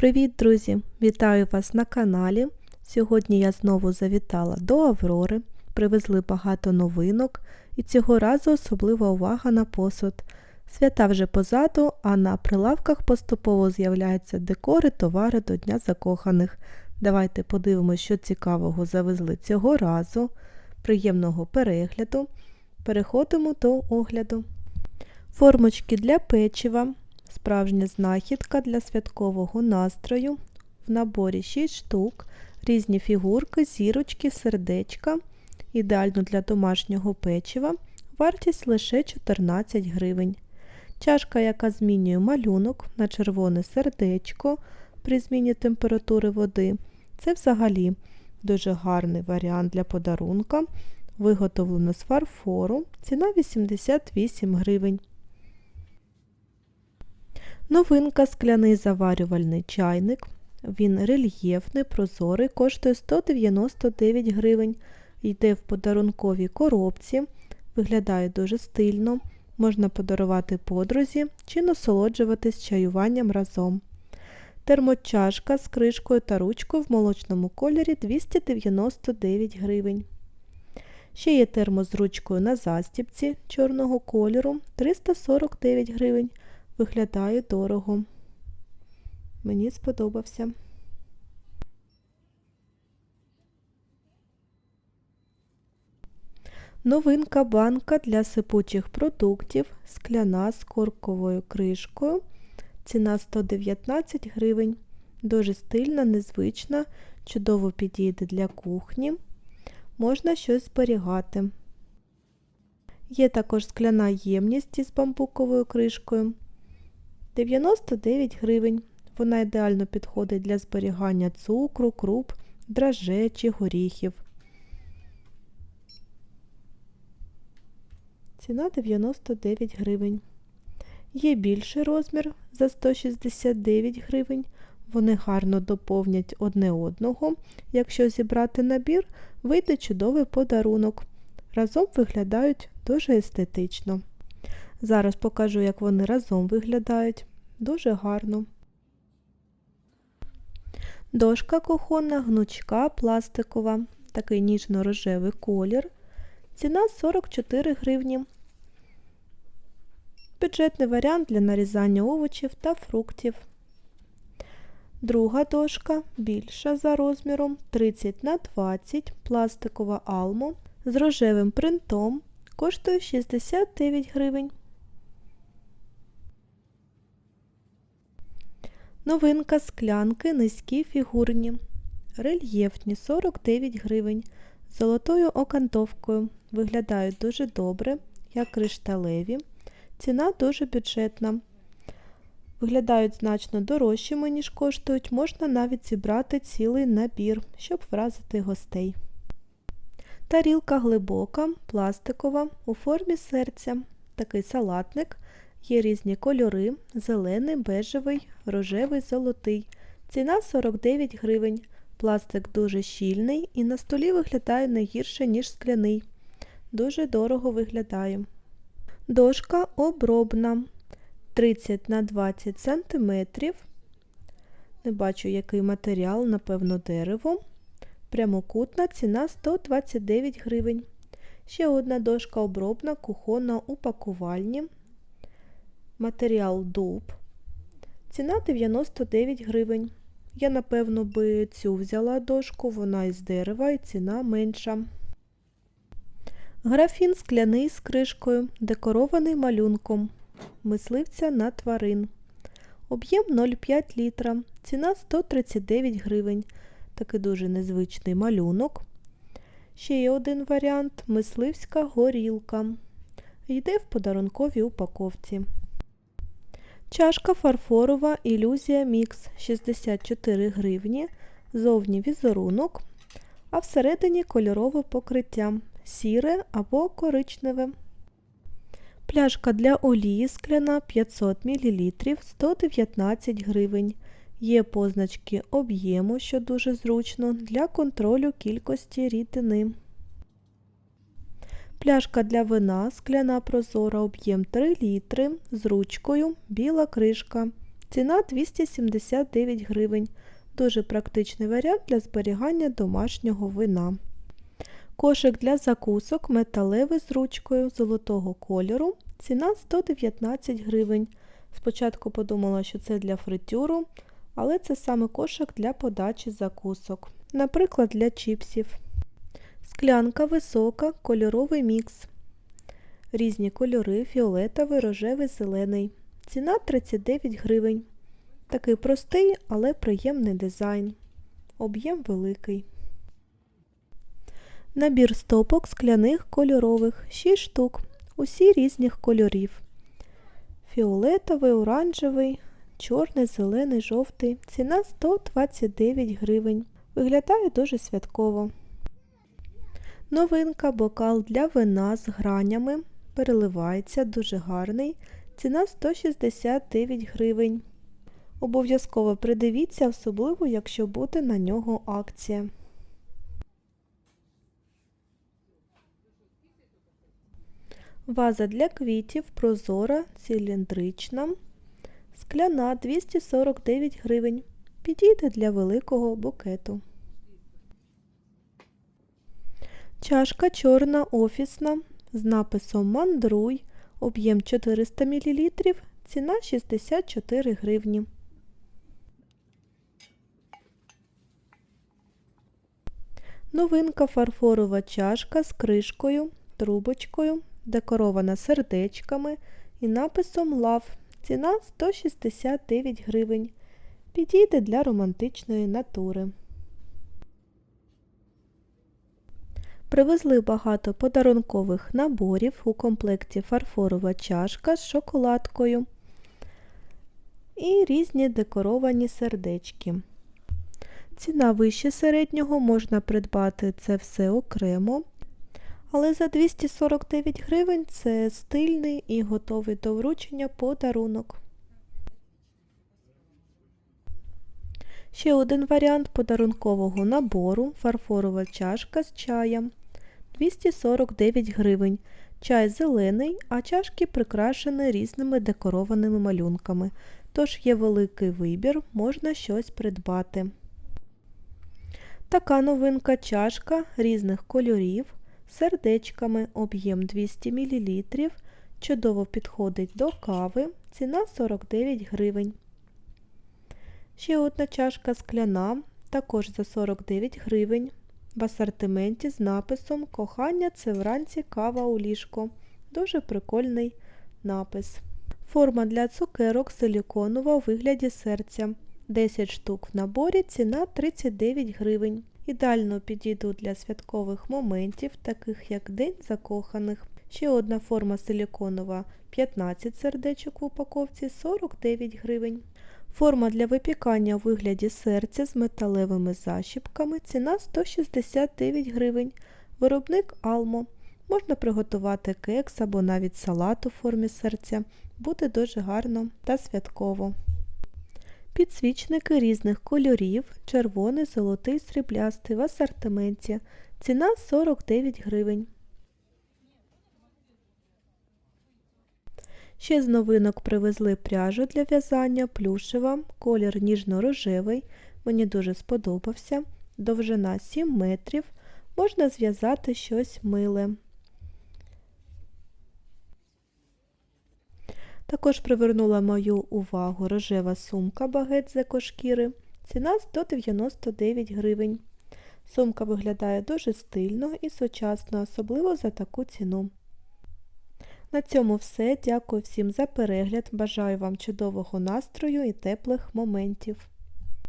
Привіт, друзі! Вітаю вас на каналі. Сьогодні я знову завітала до Аврори, привезли багато новинок і цього разу особлива увага на посуд. Свята вже позаду, а на прилавках поступово з'являються декори, товари до Дня закоханих. Давайте подивимося, що цікавого завезли цього разу. Приємного перегляду. Переходимо до огляду. Формочки для печива. Справжня знахідка для святкового настрою. В наборі 6 штук, різні фігурки, зірочки, сердечка. Ідеально для домашнього печива. Вартість лише 14 гривень. Чашка, яка змінює малюнок на червоне сердечко при зміні температури води. Це взагалі дуже гарний варіант для подарунка. Виготовлено з фарфору. Ціна 88 гривень. Новинка скляний заварювальний чайник. Він рельєфний, прозорий, коштує 199 гривень. Йде в подарунковій коробці, виглядає дуже стильно. Можна подарувати подрузі чи насолоджуватись чаюванням разом. Термочашка з кришкою та ручкою в молочному кольорі 299 гривень. Ще є термо з ручкою на застіпці чорного кольору 349 гривень. Виглядає дорого. Мені сподобався. Новинка банка для сипучих продуктів, скляна з корковою кришкою. Ціна 119 гривень. Дуже стильна, незвична, чудово підійде для кухні. Можна щось зберігати. Є також скляна ємність із бамбуковою кришкою. 99 гривень. Вона ідеально підходить для зберігання цукру, круп, драже горіхів. Ціна 99 гривень. Є більший розмір за 169 гривень. Вони гарно доповнять одне одного. Якщо зібрати набір, вийде чудовий подарунок. Разом виглядають дуже естетично. Зараз покажу, як вони разом виглядають. Дуже гарно. Дошка кухонна, гнучка, пластикова, такий ніжно-рожевий колір. Ціна 44 гривні. Бюджетний варіант для нарізання овочів та фруктів. Друга дошка більша за розміром 30 на 20 пластикова алмо з рожевим принтом коштує 69 гривень. Новинка склянки низькі фігурні. Рельєфні 49 гривень. З золотою окантовкою. Виглядають дуже добре, як кришталеві. Ціна дуже бюджетна. Виглядають значно дорожчими, ніж коштують, можна навіть зібрати цілий набір, щоб вразити гостей. Тарілка глибока, пластикова, у формі серця. Такий салатник. Є різні кольори: зелений, бежевий, рожевий, золотий. Ціна 49 гривень. Пластик дуже щільний і на столі виглядає не гірше, ніж скляний. Дуже дорого виглядає. Дошка обробна 30 на 20 см. Не бачу, який матеріал, напевно, дерево. Прямокутна ціна 129 гривень. Ще одна дошка обробна, кухонна у пакувальні. Матеріал дуб. Ціна 99 гривень. Я, напевно, би цю взяла дошку, вона із дерева і ціна менша. Графін скляний з кришкою, декорований малюнком. Мисливця на тварин. Об'єм 0,5 літра. Ціна 139 гривень. Такий дуже незвичний малюнок. Ще є один варіант мисливська горілка. Йде в подарунковій упаковці. Чашка фарфорова ілюзія мікс 64 гривні. Зовні візерунок, а всередині кольорове покриття сіре або коричневе. Пляшка для олії скляна 500 мл 119 гривень. Є позначки об'єму, що дуже зручно, для контролю кількості рідини. Пляшка для вина скляна прозора об'єм 3 літри з ручкою, біла кришка. ціна 279 гривень. Дуже практичний варіант для зберігання домашнього вина. Кошик для закусок металевий з ручкою золотого кольору. Ціна 119 гривень. Спочатку подумала, що це для фритюру, але це саме кошик для подачі закусок. Наприклад, для чіпсів. Склянка висока, кольоровий мікс. Різні кольори фіолетовий, рожевий, зелений. Ціна 39 гривень. Такий простий, але приємний дизайн. Об'єм великий. Набір стопок скляних кольорових 6 штук. Усі різних кольорів. Фіолетовий, оранжевий, чорний, зелений, жовтий. Ціна 129 гривень. Виглядає дуже святково. Новинка бокал для вина з гранями. Переливається дуже гарний. Ціна 169 гривень. Обов'язково придивіться, особливо, якщо буде на нього акція. Ваза для квітів прозора, циліндрична, скляна 249 гривень. Підійде для великого букету. Чашка чорна офісна з написом Мандруй, об'єм 400 мл, ціна 64 гривні. Новинка фарфорова чашка з кришкою, трубочкою, декорована сердечками і написом Love. Ціна 169 гривень. Підійде для романтичної натури. Привезли багато подарункових наборів у комплекті фарфорова чашка з шоколадкою і різні декоровані сердечки. Ціна вище середнього можна придбати це все окремо. Але за 249 гривень це стильний і готовий до вручення подарунок. Ще один варіант подарункового набору фарфорова чашка з чаєм 249 гривень. Чай зелений, а чашки прикрашені різними декорованими малюнками. Тож є великий вибір, можна щось придбати. Така новинка чашка різних кольорів сердечками, об'єм 200 мл. Чудово підходить до кави. Ціна 49 гривень. Ще одна чашка скляна, також за 49 гривень. В асортименті з написом Кохання це вранці кава у ліжко. Дуже прикольний напис. Форма для цукерок силіконова у вигляді серця. 10 штук в наборі, ціна 39 гривень. Ідеально підійдуть для святкових моментів, таких як День закоханих. Ще одна форма силіконова 15 сердечок в упаковці 49 гривень. Форма для випікання у вигляді серця з металевими защіпками. Ціна 169 гривень. Виробник Алмо. Можна приготувати кекс або навіть салат у формі серця. Буде дуже гарно та святково. Підсвічники різних кольорів, червоний, золотий, сріблястий в асортименті. Ціна 49 гривень. Ще з новинок привезли пряжу для в'язання, плюшева, колір ніжно-рожевий. Мені дуже сподобався. Довжина 7 метрів. Можна зв'язати щось миле. Також привернула мою увагу рожева сумка багет з екошкіри. Ціна 199 гривень. Сумка виглядає дуже стильно і сучасно, особливо за таку ціну. На цьому все. Дякую всім за перегляд. Бажаю вам чудового настрою і теплих моментів.